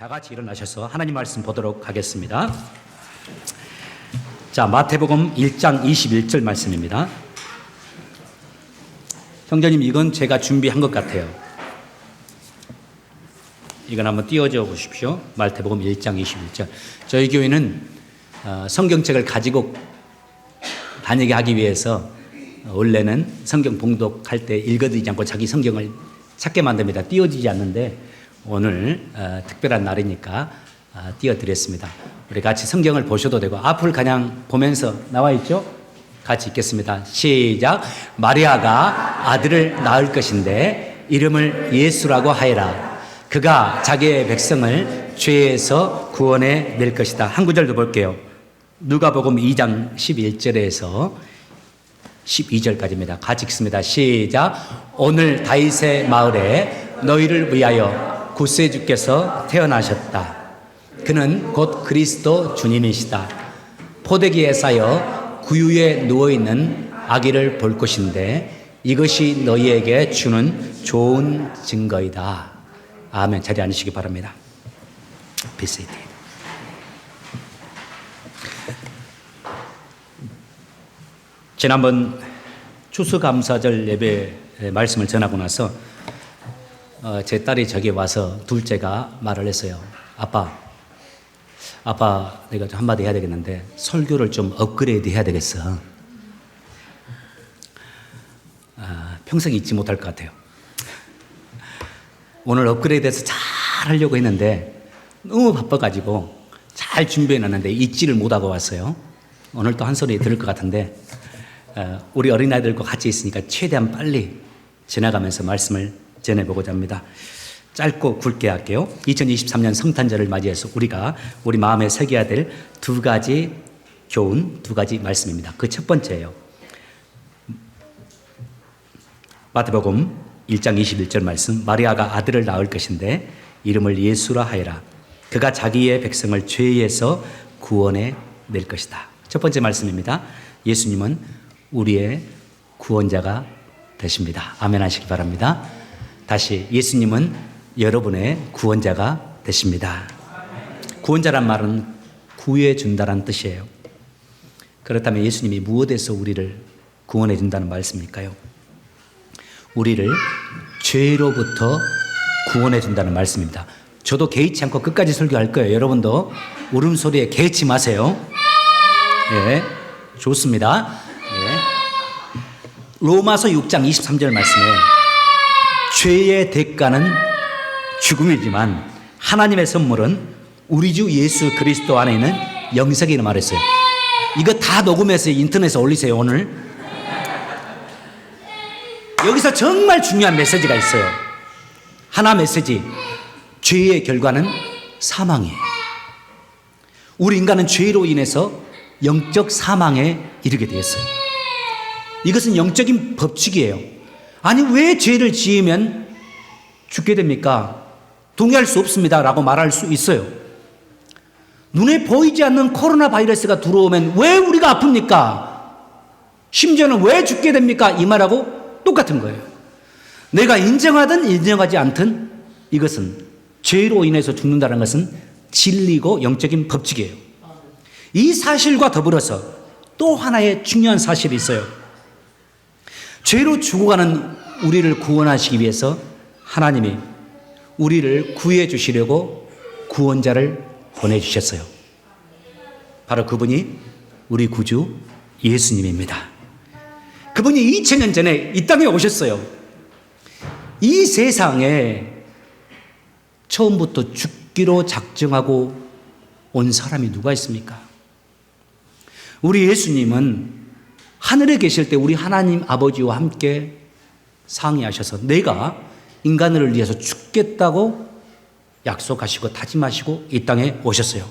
다 같이 일어나셔서 하나님 말씀 보도록 하겠습니다. 자, 마태복음 1장 21절 말씀입니다. 형제님, 이건 제가 준비한 것 같아요. 이건 한번 띄워줘 보십시오. 마태복음 1장 21절. 저희 교회는 어, 성경책을 가지고 다니게 하기 위해서 원래는 성경 봉독할 때 읽어드리지 않고 자기 성경을 찾게 만듭니다. 띄워지지 않는데 오늘 어, 특별한 날이니까 어, 띄워드렸습니다. 우리 같이 성경을 보셔도 되고 앞을 그냥 보면서 나와 있죠? 같이 읽겠습니다. 시작. 마리아가 아들을 낳을 것인데 이름을 예수라고 하여라. 그가 자기의 백성을 죄에서 구원해 낼 것이다. 한 구절도 볼게요. 누가복음 2장 11절에서 12절까지입니다. 같이 읽습니다. 시작. 오늘 다윗의 마을에 너희를 위하여 구세주께서 태어나셨다. 그는 곧 그리스도 주님이시다. 포대기에 쌓여 구유에 누워 있는 아기를 볼 것인데 이것이 너희에게 주는 좋은 증거이다. 아멘. 자리에 앉으시기 바랍니다. 비세이티. 지난번 추수감사절 예배 말씀을 전하고 나서 어, 제 딸이 저기 와서 둘째가 말을 했어요. 아빠, 아빠 내가 좀 한마디 해야 되겠는데 설교를 좀 업그레이드 해야 되겠어. 아, 평생 잊지 못할 것 같아요. 오늘 업그레이드해서 잘 하려고 했는데 너무 바빠가지고 잘 준비해 놨는데 잊지를 못하고 왔어요. 오늘 또 한 소리 들을 것 같은데 어, 우리 어린아이들과 같이 있으니까 최대한 빨리 지나가면서 말씀을 전해보고자 합니다. 짧고 굵게 할게요. 2023년 성탄절을 맞이해서 우리가 우리 마음에 새겨야 될 두 가지 교훈, 두 가지 말씀입니다. 그 첫 번째예요. 마태복음 1장 21절 말씀 마리아가 아들을 낳을 것인데 이름을 예수라 하여라. 그가 자기의 백성을 죄에서 구원해 낼 것이다. 첫 번째 말씀입니다. 예수님은 우리의 구원자가 되십니다. 아멘 하시기 바랍니다. 다시 예수님은 여러분의 구원자가 되십니다. 구원자란 말은 구해 준다는 뜻이에요. 그렇다면 예수님이 무엇에서 우리를 구원해 준다는 말씀일까요? 우리를 죄로부터 구원해 준다는 말씀입니다. 저도 개의치 않고 끝까지 설교할 거예요. 여러분도 울음소리에 개의치 마세요. 예, 좋습니다. 예. 로마서 6장 23절 말씀에 죄의 대가는 죽음이지만 하나님의 선물은 우리 주 예수 그리스도 안에 있는 영생이라 말했어요. 이거 다 녹음해서 인터넷에 올리세요, 오늘. 여기서 정말 중요한 메시지가 있어요. 하나 메시지. 죄의 결과는 사망이에요. 우리 인간은 죄로 인해서 영적 사망에 이르게 되었어요. 이것은 영적인 법칙이에요. 아니, 왜 죄를 지으면 죽게 됩니까? 동의할 수 없습니다. 라고 말할 수 있어요. 눈에 보이지 않는 코로나 바이러스가 들어오면 왜 우리가 아픕니까? 심지어는 왜 죽게 됩니까? 이 말하고 똑같은 거예요. 내가 인정하든 인정하지 않든 이것은 죄로 인해서 죽는다는 것은 진리고 영적인 법칙이에요. 이 사실과 더불어서 또 하나의 중요한 사실이 있어요. 죄로 죽어가는 우리를 구원하시기 위해서 하나님이 우리를 구해 주시려고 구원자를 보내주셨어요. 바로 그분이 우리 구주 예수님입니다. 그분이 2000년 전에 이 땅에 오셨어요. 이 세상에 처음부터 죽기로 작정하고 온 사람이 누가 있습니까? 우리 예수님은 하늘에 계실 때 우리 하나님 아버지와 함께 상의하셔서 내가 인간을 위해서 죽겠다고 약속하시고 다짐하시고 이 땅에 오셨어요.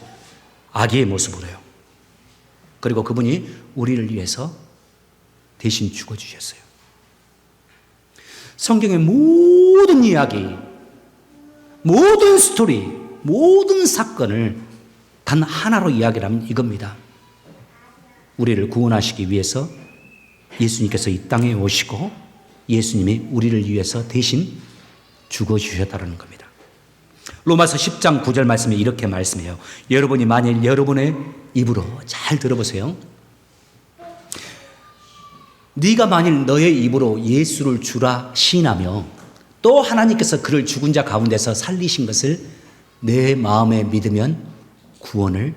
아기의 모습으로요. 그리고 그분이 우리를 위해서 대신 죽어주셨어요. 성경의 모든 이야기, 모든 스토리, 모든 사건을 단 하나로 이야기를 하면 이겁니다. 우리를 구원하시기 위해서 예수님께서 이 땅에 오시고 예수님이 우리를 위해서 대신 죽어주셨다는 겁니다. 로마서 10장 9절 말씀에 이렇게 말씀해요. 여러분이 만일 여러분의 입으로 잘 들어보세요. 네가 만일 너의 입으로 예수를 주라 시인하며 또 하나님께서 그를 죽은 자 가운데서 살리신 것을 내 마음에 믿으면 구원을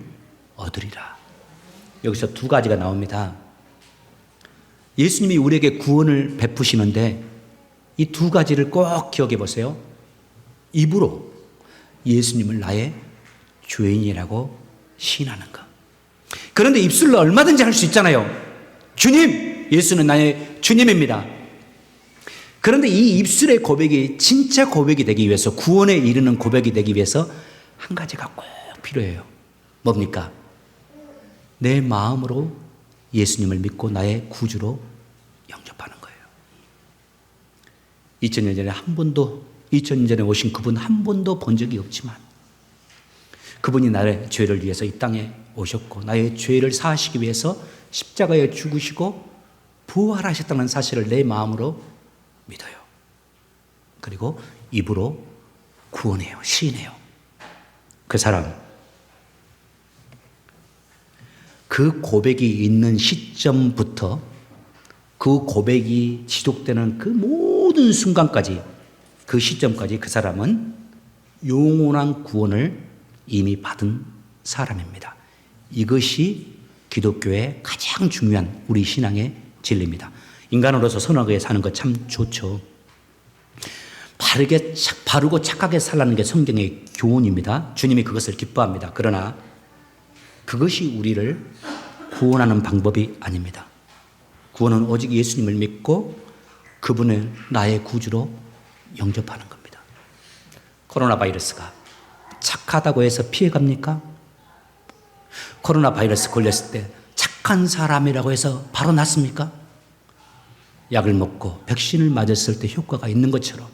얻으리라. 여기서 두 가지가 나옵니다. 예수님이 우리에게 구원을 베푸시는데 이 두 가지를 꼭 기억해 보세요. 입으로 예수님을 나의 주인이라고 시인하는 것. 그런데 입술로 얼마든지 할 수 있잖아요. 주님! 예수는 나의 주님입니다. 그런데 이 입술의 고백이 진짜 고백이 되기 위해서 구원에 이르는 고백이 되기 위해서 한 가지가 꼭 필요해요. 뭡니까? 내 마음으로 예수님을 믿고 나의 구주로 영접하는 거예요. 2000년 전에 한 번도 2000년 전에 오신 그분 한 번도 본 적이 없지만 그분이 나의 죄를 위해서 이 땅에 오셨고 나의 죄를 사하시기 위해서 십자가에 죽으시고 부활하셨다는 사실을 내 마음으로 믿어요. 그리고 입으로 구원해요. 시인해요. 그 사람 그 고백이 있는 시점부터 그 고백이 지속되는 그 모든 순간까지 그 시점까지 그 사람은 영원한 구원을 이미 받은 사람입니다. 이것이 기독교의 가장 중요한 우리 신앙의 진리입니다. 인간으로서 선하게 사는 것 참 좋죠. 바르게 착, 바르고 착하게 살라는 게 성경의 교훈입니다. 주님이 그것을 기뻐합니다. 그러나 그것이 우리를 구원하는 방법이 아닙니다. 구원은 오직 예수님을 믿고 그분을 나의 구주로 영접하는 겁니다. 코로나 바이러스가 착하다고 해서 피해갑니까? 코로나 바이러스 걸렸을 때 착한 사람이라고 해서 바로 낫습니까? 약을 먹고 백신을 맞았을 때 효과가 있는 것처럼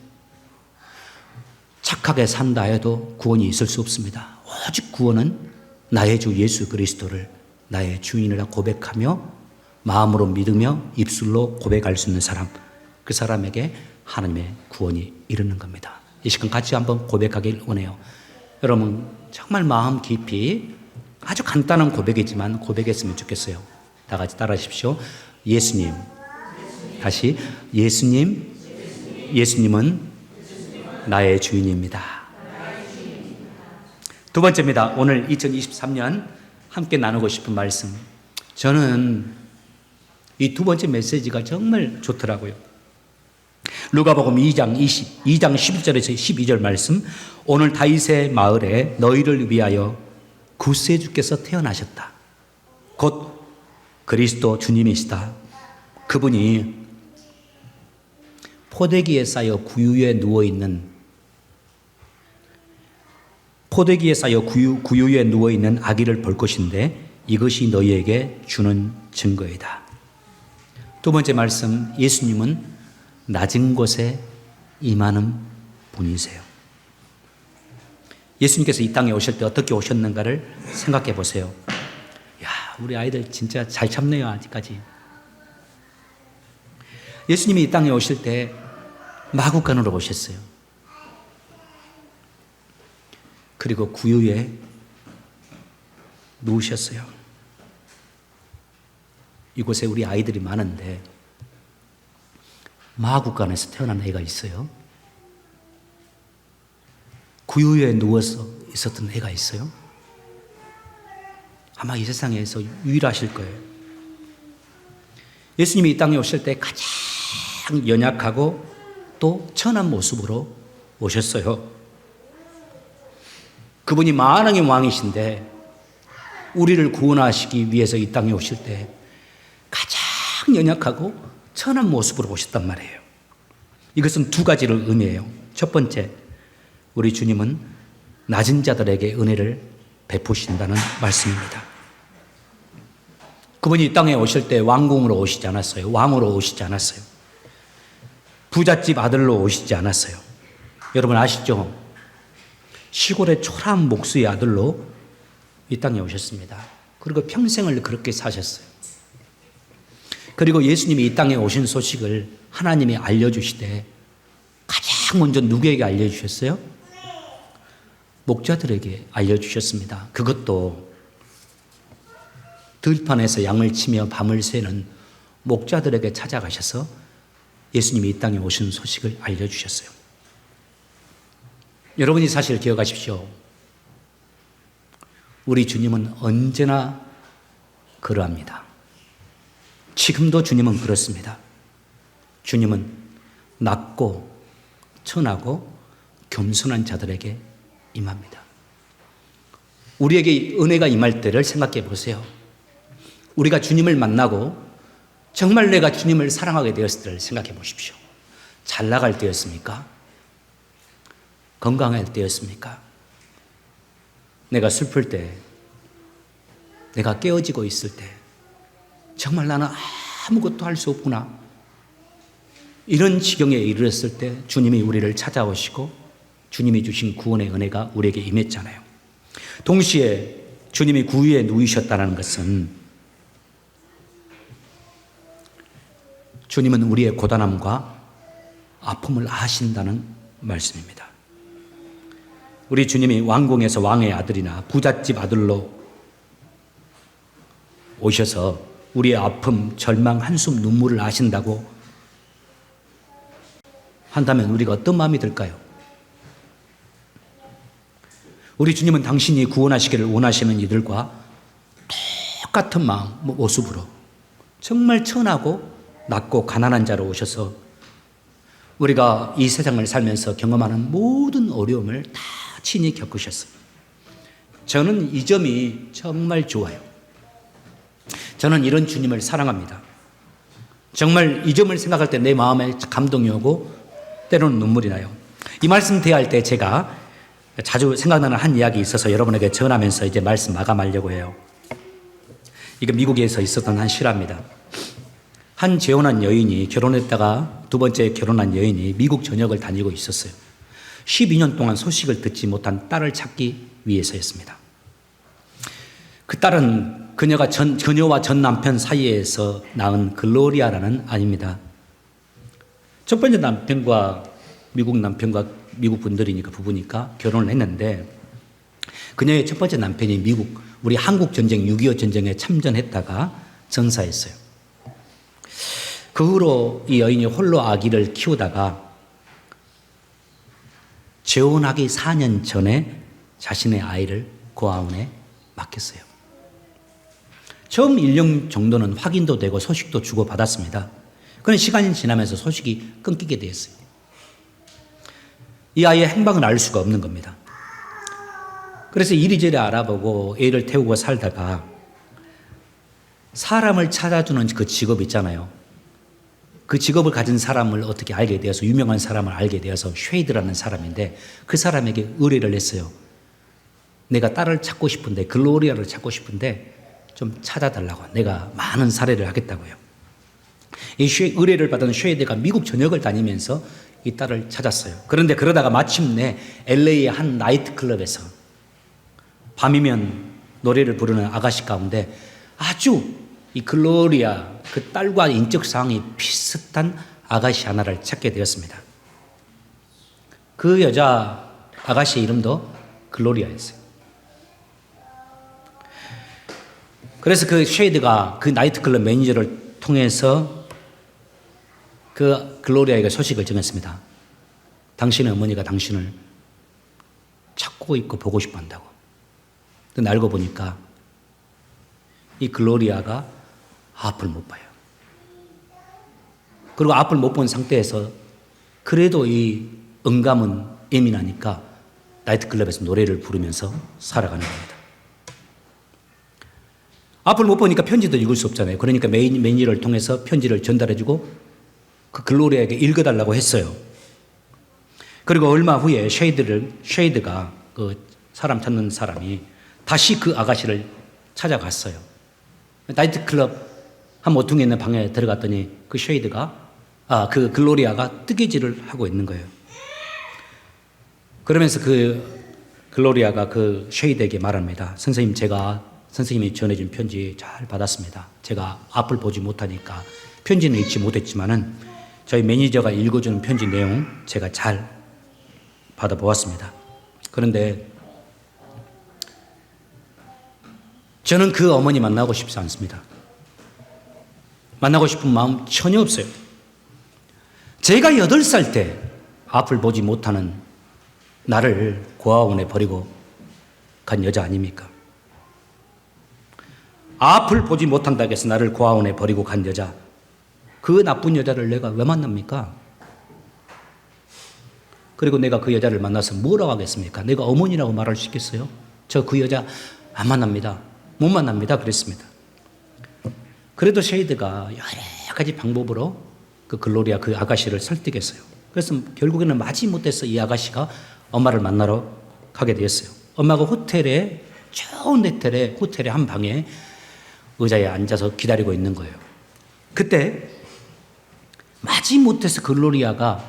착하게 산다 해도 구원이 있을 수 없습니다. 오직 구원은 나의 주 예수 그리스도를 나의 주인이라 고백하며 마음으로 믿으며 입술로 고백할 수 있는 사람, 그 사람에게 하나님의 구원이 이르는 겁니다. 이 시간 같이 한번 고백하길 원해요. 여러분, 정말 마음 깊이 아주 간단한 고백이지만 고백했으면 좋겠어요. 다 같이 따라 하십시오. 예수님. 다시, 예수님. 예수님은 나의 주인입니다. 두 번째입니다. 오늘 2023년 함께 나누고 싶은 말씀. 저는 이 두 번째 메시지가 정말 좋더라고요. 누가복음 2장 20, 2장 11절에서 12절 말씀. 오늘 다윗의 마을에 너희를 위하여 구세주께서 태어나셨다. 곧 그리스도 주님이시다. 그분이 포대기에 쌓여 구유에 누워 있는 포대기에 쌓여 구유, 구유에 누워 있는 아기를 볼 것인데 이것이 너희에게 주는 증거이다. 두 번째 말씀 예수님은 낮은 곳에 임하는 분이세요. 예수님께서 이 땅에 오실 때 어떻게 오셨는가를 생각해 보세요. 야, 우리 아이들 진짜 잘 참네요, 아직까지. 예수님이 이 땅에 오실 때 마구간으로 오셨어요. 그리고 구유에 누우셨어요. 이곳에 우리 아이들이 많은데 마구간에서 태어난 애가 있어요. 구유에 누워서 있었던 애가 있어요. 아마 이 세상에서 유일하실 거예요. 예수님이 이 땅에 오실 때 가장 연약하고 또 천한 모습으로 오셨어요. 그분이 만왕의 왕이신데 우리를 구원하시기 위해서 이 땅에 오실 때 가장 연약하고 천한 모습으로 오셨단 말이에요. 이것은 두 가지를 의미해요. 첫 번째, 우리 주님은 낮은 자들에게 은혜를 베푸신다는 말씀입니다. 그분이 이 땅에 오실 때 왕궁으로 오시지 않았어요. 왕으로 오시지 않았어요. 부잣집 아들로 오시지 않았어요. 여러분 아시죠? 시골의 초라한 목수의 아들로 이 땅에 오셨습니다. 그리고 평생을 그렇게 사셨어요. 그리고 예수님이 이 땅에 오신 소식을 하나님이 알려주시되 가장 먼저 누구에게 알려주셨어요? 목자들에게 알려주셨습니다. 그것도 들판에서 양을 치며 밤을 새는 목자들에게 찾아가셔서 예수님이 이 땅에 오신 소식을 알려주셨어요. 여러분이 사실 기억하십시오. 우리 주님은 언제나 그러합니다. 지금도 주님은 그렇습니다. 주님은 낮고 천하고 겸손한 자들에게 임합니다. 우리에게 은혜가 임할 때를 생각해 보세요. 우리가 주님을 만나고 정말 내가 주님을 사랑하게 되었을 때를 생각해 보십시오. 잘 나갈 때였습니까? 건강할 때였습니까? 내가 슬플 때, 내가 깨어지고 있을 때, 정말 나는 아무것도 할 수 없구나. 이런 지경에 이르렀을 때 주님이 우리를 찾아오시고 주님이 주신 구원의 은혜가 우리에게 임했잖아요. 동시에 주님이 구위에 누이셨다는 것은 주님은 우리의 고단함과 아픔을 아신다는 말씀입니다. 우리 주님이 왕궁에서 왕의 아들이나 부잣집 아들로 오셔서 우리의 아픔, 절망, 한숨, 눈물을 아신다고 한다면 우리가 어떤 마음이 들까요? 우리 주님은 당신이 구원하시기를 원하시는 이들과 똑같은 마음, 모습으로 정말 천하고 낮고 가난한 자로 오셔서 우리가 이 세상을 살면서 경험하는 모든 어려움을 다 친히 겪으셨어요. 저는 이 점이 정말 좋아요. 저는 이런 주님을 사랑합니다. 정말 이 점을 생각할 때 내 마음에 감동이 오고 때로는 눈물이 나요. 이 말씀 대할 때 제가 자주 생각나는 한 이야기 있어서 여러분에게 전하면서 이제 말씀 마감하려고 해요. 이거 미국에서 있었던 한 실화입니다. 한 재혼한 여인이 결혼했다가 두 번째 결혼한 여인이 미국 전역을 다니고 있었어요. 12년 동안 소식을 듣지 못한 딸을 찾기 위해서였습니다. 그 딸은 그녀가 전, 그녀와 전 남편 사이에서 낳은 글로리아라는 아닙니다. 첫 번째 남편과 미국 남편과 미국 분들이니까 부부니까 결혼을 했는데 그녀의 첫 번째 남편이 미국 우리 한국 전쟁 6.25 전쟁에 참전했다가 전사했어요. 그 후로 이 여인이 홀로 아기를 키우다가 재혼하기 4년 전에 자신의 아이를 고아원에 맡겼어요. 처음 1년 정도는 확인도 되고 소식도 주고받았습니다. 그런 시간이 지나면서 소식이 끊기게 되었어요. 이 아이의 행방을 알 수가 없는 겁니다. 그래서 이리저리 알아보고 애를 태우고 살다가 사람을 찾아주는 그 직업 있잖아요. 그 직업을 가진 사람을 어떻게 알게 되어서 유명한 사람을 알게 되어서 쉐이드라는 사람인데 그 사람에게 의뢰를 했어요. 내가 딸을 찾고 싶은데 글로리아를 찾고 싶은데 좀 찾아달라고 내가 많은 사례를 하겠다고요. 이 쉐, 의뢰를 받은 쉐이드가 미국 전역을 다니면서 이 딸을 찾았어요. 그런데 그러다가 마침내 LA의 한 나이트클럽에서 밤이면 노래를 부르는 아가씨 가운데 아주 이 글로리아 그 딸과 인적 사항이 비슷한 아가씨 하나를 찾게 되었습니다. 그 여자 아가씨의 이름도 글로리아였어요. 그래서 그 쉐이드가 그 나이트클럽 매니저를 통해서 그 글로리아에게 소식을 전했습니다. 당신의 어머니가 당신을 찾고 있고 보고 싶어 한다고. 근데 알고 보니까 이 글로리아가 앞을 못 봐요. 그리고 앞을 못 본 상태에서 그래도 이 응감은 예민하니까 나이트클럽에서 노래를 부르면서 살아가는 겁니다. 앞을 못 보니까 편지도 읽을 수 없잖아요. 그러니까 매니저를 통해서 편지를 전달해주고 그 글로리아에게 읽어달라고 했어요. 그리고 얼마 후에 쉐이드를, 쉐이드가 그 사람 찾는 사람이 다시 그 아가씨를 찾아갔어요. 나이트클럽 한 모퉁이 있는 방에 들어갔더니 그 쉐이드가 아, 그 글로리아가 뜨개질을 하고 있는 거예요. 그러면서 그 글로리아가 그 쉐이드에게 말합니다. 선생님, 제가 선생님이 전해준 편지 잘 받았습니다. 제가 앞을 보지 못하니까 편지는 읽지 못했지만은 저희 매니저가 읽어주는 편지 내용 제가 잘 받아보았습니다. 그런데 저는 그 어머니 만나고 싶지 않습니다. 만나고 싶은 마음 전혀 없어요. 제가 여덟 살때 앞을 보지 못하는 나를 고아원에 버리고 간 여자 아닙니까? 앞을 보지 못한다고 해서 나를 고아원에 버리고 간 여자. 그 나쁜 여자를 내가 왜 만납니까? 그리고 내가 그 여자를 만나서 뭐라고 하겠습니까? 내가 어머니라고 말할 수 있겠어요? 저 그 여자 안 만납니다. 못 만납니다. 그랬습니다. 그래도 쉐이드가 여러 가지 방법으로 그 글로리아 그 아가씨를 설득했어요. 그래서 결국에는 마지 못해서 이 아가씨가 엄마를 만나러 가게 되었어요. 엄마가 호텔에 좋은 호텔에 호텔의 한 방에 의자에 앉아서 기다리고 있는 거예요. 그때 마지 못해서 글로리아가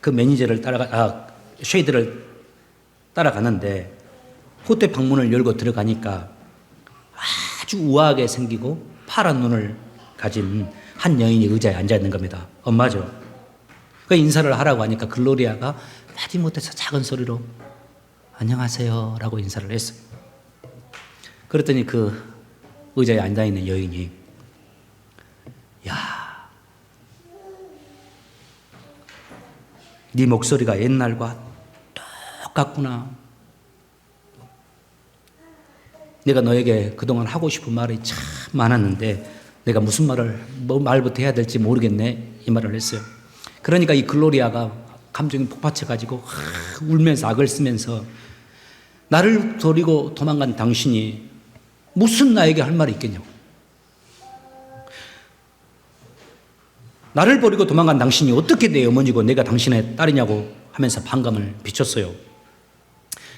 그 매니저를 따라가 아 쉐이드를 따라가는데 호텔 방문을 열고 들어가니까 아주 우아하게 생기고 파란 눈을 가진 한 여인이 의자에 앉아 있는 겁니다. 엄마죠. 그 인사를 하라고 하니까 글로리아가 마지 못해서 작은 소리로 안녕하세요 라고 인사를 했어요. 그랬더니 그 의자에 앉아 있는 여인이 야, 네 목소리가 옛날과 똑같구나. 내가 너에게 그동안 하고 싶은 말이 참 많았는데 내가 무슨 말을 뭐 말부터 해야 될지 모르겠네 이 말을 했어요. 그러니까 이 글로리아가 감정이 폭발해 가지고 울면서 악을 쓰면서 나를 버리고 도망간 당신이 무슨 나에게 할 말이 있겠냐고. 나를 버리고 도망간 당신이 어떻게 내 어머니고 내가 당신의 딸이냐고 하면서 반감을 비췄어요.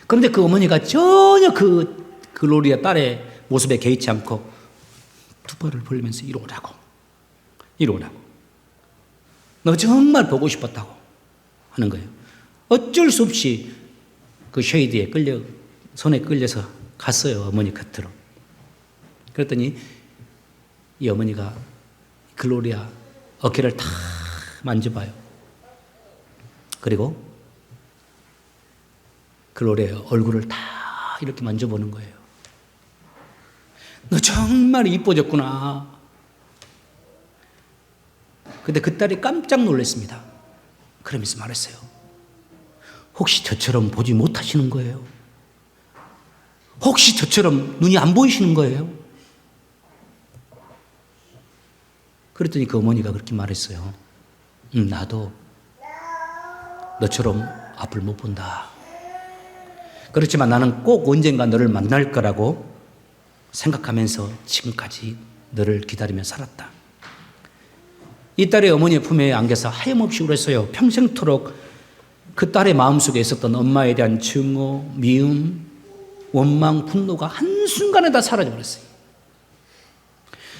그런데 그 어머니가 전혀 그 글로리아 딸의 모습에 개의치 않고 두 발을 벌리면서 이러라고. 이러라고. 너 정말 보고 싶었다고 하는 거예요. 어쩔 수 없이 그 쉐이드에 끌려, 손에 끌려서 갔어요. 어머니 곁으로. 그랬더니 이 어머니가 글로리아 어깨를 탁 만져봐요. 그리고 글로리아 얼굴을 다 이렇게 만져보는 거예요. 너 정말 이뻐졌구나. 근데 그 딸이 깜짝 놀랐습니다. 그러면서 말했어요. 혹시 저처럼 보지 못하시는 거예요? 혹시 저처럼 눈이 안 보이시는 거예요? 그랬더니 그 어머니가 그렇게 말했어요. 음, 나도 너처럼 앞을 못 본다. 그렇지만 나는 꼭 언젠가 너를 만날 거라고 생각하면서 지금까지 너를 기다리며 살았다. 이 딸의 어머니의 품에 안겨서 하염없이 울었어요. 평생토록 그 딸의 마음속에 있었던 엄마에 대한 증오, 미움, 원망, 분노가 한순간에 다 사라져 버렸어요.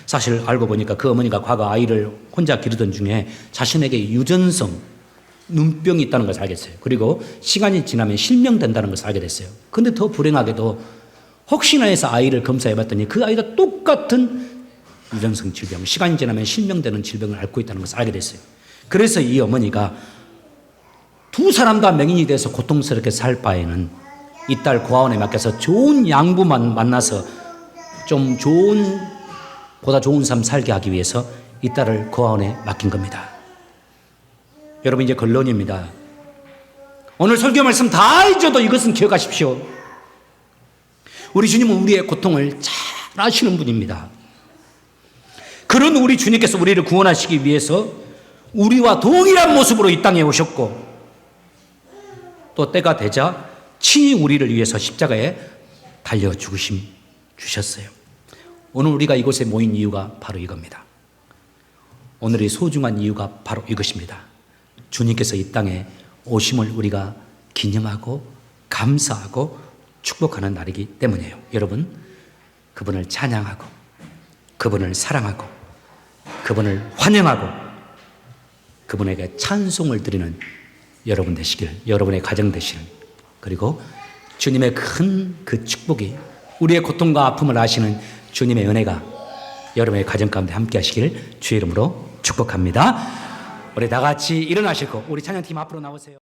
사실 알고 보니까 그 어머니가 과거 아이를 혼자 기르던 중에 자신에게 유전성 눈병이 있다는 것을 알겠어요. 그리고 시간이 지나면 실명된다는 것을 알게 됐어요. 근데 더 불행하게도 혹시나 해서 아이를 검사해 봤더니 그 아이가 똑같은 유전성 질병, 시간이 지나면 실명되는 질병을 앓고 있다는 것을 알게 됐어요. 그래서 이 어머니가 두 사람 다 맹인이 돼서 고통스럽게 살 바에는 이 딸 고아원에 맡겨서 좋은 양부만 만나서 좀 좋은 보다 좋은 삶 살게 하기 위해서 이 딸을 고아원에 맡긴 겁니다. 여러분 이제 결론입니다. 오늘 설교 말씀 다 잊어도 이것은 기억하십시오. 우리 주님은 우리의 고통을 잘 아시는 분입니다. 그런 우리 주님께서 우리를 구원하시기 위해서 우리와 동일한 모습으로 이 땅에 오셨고 또 때가 되자 친히 우리를 위해서 십자가에 달려 죽으심 주셨어요. 오늘 우리가 이곳에 모인 이유가 바로 이겁니다. 오늘의 소중한 이유가 바로 이것입니다. 주님께서 이 땅에 오심을 우리가 기념하고 감사하고 축복하는 날이기 때문이에요. 여러분, 그분을 찬양하고 그분을 사랑하고 그분을 환영하고 그분에게 찬송을 드리는 여러분 되시길, 여러분의 가정 되시는 그리고 주님의 큰 그 축복이 우리의 고통과 아픔을 아시는 주님의 은혜가 여러분의 가정 가운데 함께 하시길 주의 이름으로 축복합니다. 우리 다 같이 일어나시고 우리 찬양팀 앞으로 나오세요.